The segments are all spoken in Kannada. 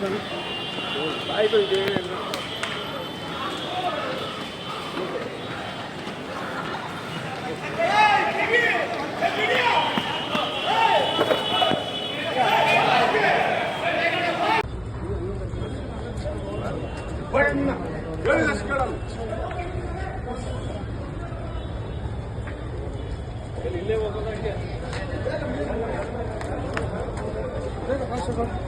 バイブル出れるレバーだけ。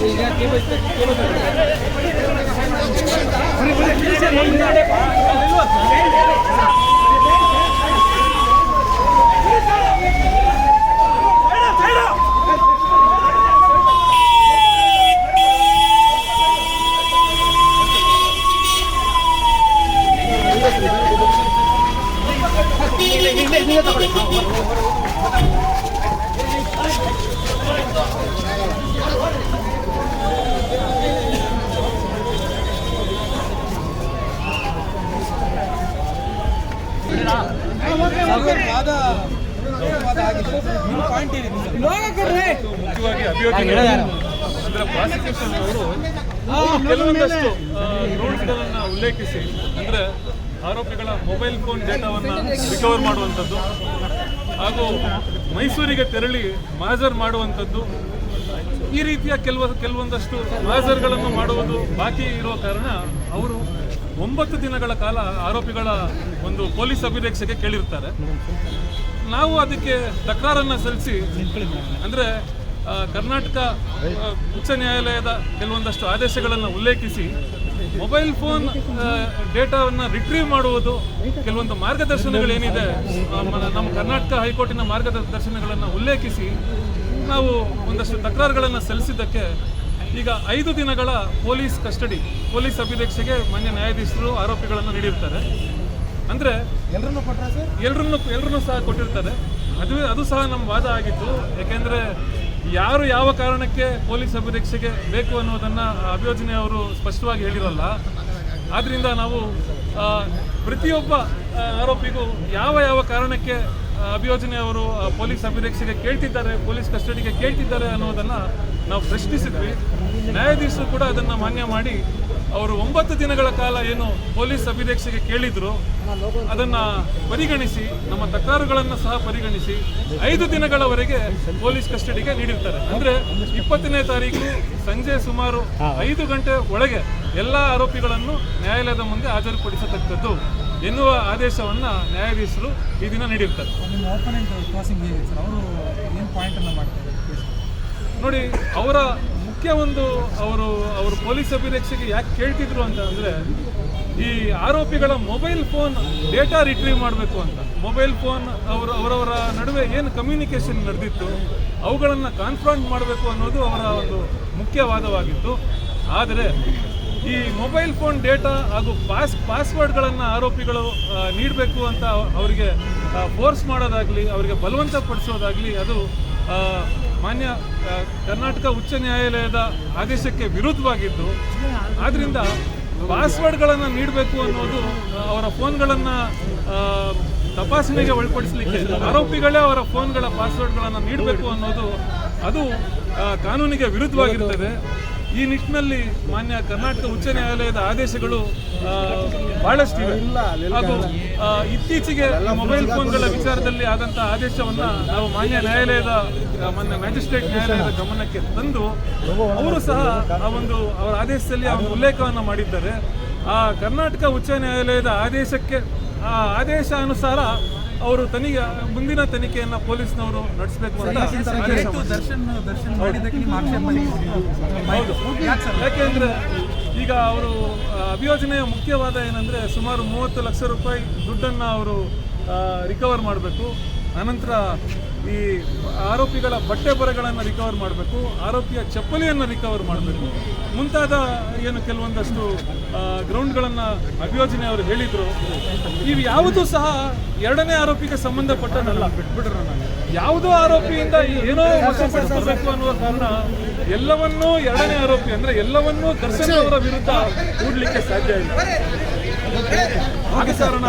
ಬರೀ ಬರೀ ಕೆಲಸ ಅಭಿಯೋಜನೆ ಅಂದ್ರೆ ಪ್ರಾಸಿಕ್ಯೂಷನ್ ಅವರು ಕೆಲವೊಂದಷ್ಟು ರೂಲ್ಸ್ಗಳನ್ನ ಉಲ್ಲೇಖಿಸಿ. ಅಂದ್ರೆ ಆರೋಪಿಗಳ ಮೊಬೈಲ್ ಫೋನ್ ಡೇಟಾವನ್ನ ರಿಕವರ್ ಮಾಡುವಂಥದ್ದು ಹಾಗೂ ಮೈಸೂರಿಗೆ ತೆರಳಿ ಮಾಜರ್ ಮಾಡುವಂಥದ್ದು ಈ ರೀತಿಯ ಕೆಲವು ಕೆಲವೊಂದಷ್ಟು ಮಾಜರ್ಗಳನ್ನು ಮಾಡುವುದು ಬಾಕಿ ಇರುವ ಕಾರಣ ಅವರು ಒಂಬತ್ತು ದಿನಗಳ ಕಾಲ ಆರೋಪಿಗಳ ಒಂದು ಪೊಲೀಸ್ ಅಭಿರಕ್ಷೆಗೆ ಕೇಳಿರ್ತಾರೆ. ನಾವು ಅದಕ್ಕೆ ತಕರಾರನ್ನು ಸಲ್ಲಿಸಿ ಅಂದ್ರೆ ಕರ್ನಾಟಕ ಉಚ್ಚ ನ್ಯಾಯಾಲಯದ ಕೆಲವೊಂದಷ್ಟು ಆದೇಶಗಳನ್ನು ಉಲ್ಲೇಖಿಸಿ ಮೊಬೈಲ್ ಫೋನ್ ಡೇಟಾವನ್ನು ರಿಟ್ರೀವ್ ಮಾಡುವುದು ಕೆಲವೊಂದು ಮಾರ್ಗದರ್ಶನಗಳೇನಿದೆ ನಮ್ಮ ಕರ್ನಾಟಕ ಹೈಕೋರ್ಟಿನ ಮಾರ್ಗದರ್ಶನಗಳನ್ನು ಉಲ್ಲೇಖಿಸಿ ನಾವು ಒಂದಷ್ಟು ತಕರಾರುಗಳನ್ನು ಸಲ್ಲಿಸಿದ್ದಕ್ಕೆ ಈಗ ಐದು ದಿನಗಳ ಪೊಲೀಸ್ ಕಸ್ಟಡಿ ಪೊಲೀಸ್ ಅಭಿರಕ್ಷೆಗೆ ಮಾನ್ಯ ನ್ಯಾಯಾಧೀಶರು ಆರೋಪಿಗಳನ್ನು ನೀಡಿರ್ತಾರೆ. ಅಂದರೆ ಎಲ್ಲರನ್ನು ಕೊಟ್ಟರೆ ಎಲ್ಲರನ್ನೂ ಎಲ್ರನ್ನೂ ಸಹ ಕೊಟ್ಟಿರ್ತಾರೆ. ಅದು ಅದು ಸಹ ನಮ್ಮ ವಾದ ಆಗಿತ್ತು. ಯಾಕೆಂದ್ರೆ ಯಾರು ಯಾವ ಕಾರಣಕ್ಕೆ ಪೊಲೀಸ್ ಅಭಿರಕ್ಷೆಗೆ ಬೇಕು ಅನ್ನೋದನ್ನು ಅಭಿಯೋಜನೆ ಅವರು ಸ್ಪಷ್ಟವಾಗಿ ಹೇಳಿರಲ್ಲ. ಆದ್ದರಿಂದ ನಾವು ಪ್ರತಿಯೊಬ್ಬ ಆರೋಪಿಗೂ ಯಾವ ಯಾವ ಕಾರಣಕ್ಕೆ ಅಭಿಯೋಜನೆ ಅವರು ಪೊಲೀಸ್ ಅಭಿರಕ್ಷೆಗೆ ಕೇಳ್ತಿದ್ದಾರೆ, ಪೊಲೀಸ್ ಕಸ್ಟಡಿಗೆ ಕೇಳ್ತಿದ್ದಾರೆ ಅನ್ನೋದನ್ನು ನಾವು ಪ್ರಶ್ನಿಸಿದ್ವಿ. ನ್ಯಾಯಾಧೀಶರು ಕೂಡ ಅದನ್ನ ಮಾನ್ಯ ಮಾಡಿ ಅವರು ಒಂಬತ್ತು ದಿನಗಳ ಕಾಲ ಏನು ಪೊಲೀಸ್ ಅಭಿರಕ್ಷೆಗೆ ಕೇಳಿದ್ರು ಅದನ್ನ ಪರಿಗಣಿಸಿ ನಮ್ಮ ತಕರಾರುಗಳನ್ನು ಸಹ ಪರಿಗಣಿಸಿ ಐದು ದಿನಗಳವರೆಗೆ ಪೊಲೀಸ್ ಕಸ್ಟಡಿಗೆ ನೀಡಿರ್ತಾರೆ. ಅಂದ್ರೆ ಇಪ್ಪತ್ತನೇ ತಾರೀಕು ಸಂಜೆ ಸುಮಾರು ಐದು ಗಂಟೆ ಒಳಗೆ ಎಲ್ಲ ಆರೋಪಿಗಳನ್ನು ನ್ಯಾಯಾಲಯದ ಮುಂದೆ ಹಾಜರುಪಡಿಸತಕ್ಕದ್ದು ಎನ್ನುವ ಆದೇಶವನ್ನ ನ್ಯಾಯಾಧೀಶರು ಈ ದಿನ ನೀಡಿರ್ತಾರೆ. ನೋಡಿ ಅವರ ಮುಖ್ಯ ಒಂದು ಅವರು ಅವರು ಪೊಲೀಸ್ ಅಭಿರಕ್ಷೆಗೆ ಯಾಕೆ ಕೇಳ್ತಿದ್ರು ಅಂತ ಅಂದರೆ, ಈ ಆರೋಪಿಗಳ ಮೊಬೈಲ್ ಫೋನ್ ಡೇಟಾ ರಿಟ್ರೀವ್ ಮಾಡಬೇಕು ಅಂತ. ಮೊಬೈಲ್ ಫೋನ್ ಅವರು, ಅವರವರ ನಡುವೆ ಏನು ಕಮ್ಯುನಿಕೇಷನ್ ನಡೆದಿತ್ತು, ಅವುಗಳನ್ನು ಕಾನ್ಫ್ರಂಟ್ ಮಾಡಬೇಕು ಅನ್ನೋದು ಅವರ ಒಂದು ಮುಖ್ಯವಾದವಾಗಿತ್ತು ಆದರೆ, ಈ ಮೊಬೈಲ್ ಫೋನ್ ಡೇಟಾ ಹಾಗೂ ಪಾಸ್, ಪಾಸ್ವರ್ಡ್ಗಳನ್ನು ಆರೋಪಿಗಳು ನೀಡಬೇಕು ಅಂತ ಅವರಿಗೆ ಫೋರ್ಸ್ ಮಾಡೋದಾಗಲಿ, ಅವರಿಗೆ ಬಲವಂತ ಪಡಿಸೋದಾಗಲಿ ಅದು ಮಾನ್ಯ ಕರ್ನಾಟಕ ಉಚ್ಚ ನ್ಯಾಯಾಲಯದ ಆದೇಶಕ್ಕೆ ವಿರುದ್ಧವಾಗಿದ್ದು, ಆದ್ರಿಂದ ಪಾಸ್ವರ್ಡ್ಗಳನ್ನು ನೀಡಬೇಕು ಅನ್ನೋದು ಅವರ ಫೋನ್ಗಳನ್ನು ತಪಾಸಣೆಗೆ ಒಳಪಡಿಸಲಿಕ್ಕೆ, ಆರೋಪಿಗಳೇ ಅವರ ಫೋನ್ಗಳ ಪಾಸ್ವರ್ಡ್ಗಳನ್ನು ನೀಡಬೇಕು ಅನ್ನೋದು, ಅದು ಕಾನೂನಿಗೆ ವಿರುದ್ಧವಾಗಿರ್ತದೆ. ಈ ನಿಟ್ಟಿನಲ್ಲಿ ಮಾನ್ಯ ಕರ್ನಾಟಕ ಉಚ್ಚ ನ್ಯಾಯಾಲಯದ ಆದೇಶಗಳು ಬಹಳಷ್ಟು ಇವೆ. ಹಾಗೂ ಇತ್ತೀಚೆಗೆ ಮೊಬೈಲ್ ಫೋನ್ಗಳ ವಿಚಾರದಲ್ಲಿ ಆದಂತಹ ಆದೇಶವನ್ನ ನಾವು ಮಾನ್ಯ ನ್ಯಾಯಾಲಯದ ಮಾನ್ಯ ಮ್ಯಾಜಿಸ್ಟ್ರೇಟ್ ನ್ಯಾಯಾಲಯದ ಗಮನಕ್ಕೆ ತಂದು ಅವರು ಸಹ ಆ ಒಂದು ಅವರ ಆದೇಶದಲ್ಲಿ ಆ ಒಂದು ಉಲ್ಲೇಖವನ್ನು ಮಾಡಿದ್ದಾರೆ. ಆ ಕರ್ನಾಟಕ ಉಚ್ಚ ನ್ಯಾಯಾಲಯದ ಆದೇಶಕ್ಕೆ ಆ ಆದೇಶ ಅನುಸಾರ ಅವರು ತನಿಖೆ ಮುಂದಿನ ತನಿಖೆಯನ್ನ ಪೊಲೀಸ್ನವರು ನಡೆಸಬೇಕು ಅಂತ ಯಾಕೆಂದ್ರೆ ಈಗ ಅವರು ಅಭಿಯೋಜನೆಯ ಮುಖ್ಯವಾದ ಏನಂದ್ರೆ ಸುಮಾರು ಮೂವತ್ತು ಲಕ್ಷ ರೂಪಾಯಿ ದುಡ್ಡನ್ನ ಅವರು ರಿಕವರ್ ಮಾಡಬೇಕು. ಅನಂತರ ಈ ಆರೋಪಿಗಳ ಬಟ್ಟೆ ಬರೆಗಳನ್ನು ರಿಕವರ್ ಮಾಡಬೇಕು, ಆರೋಪಿಯ ಚಪ್ಪಲಿಯನ್ನು ರಿಕವರ್ ಮಾಡಬೇಕು. ಮುಂತಾದ ಏನು ಕೆಲವೊಂದಷ್ಟು ಗ್ರೌಂಡ್ಗಳನ್ನು ಅಭಿಯೋಜನೆ ಅವರು ಹೇಳಿದ್ರು. ಇವು ಯಾವುದೂ ಸಹ ಎರಡನೇ ಆರೋಪಿಗೆ ಸಂಬಂಧಪಟ್ಟದಲ್ಲ ಬಿಟ್ಬಿಡ್ರು ನಾನು ಯಾವುದೋ ಆರೋಪಿಯಿಂದ ಏನೋ ಬರಬೇಕು ಅನ್ನುವ ಕಾರಣ ಎಲ್ಲವನ್ನೂ ಎರಡನೇ ಆರೋಪಿ ಅಂದ್ರೆ ಎಲ್ಲವನ್ನೂ ದರ್ಶನ್ ಅವರ ವಿರುದ್ಧ ಕೂಡಲಿಕ್ಕೆ ಸಾಧ್ಯ ಇಲ್ಲ. ಕಾರಣ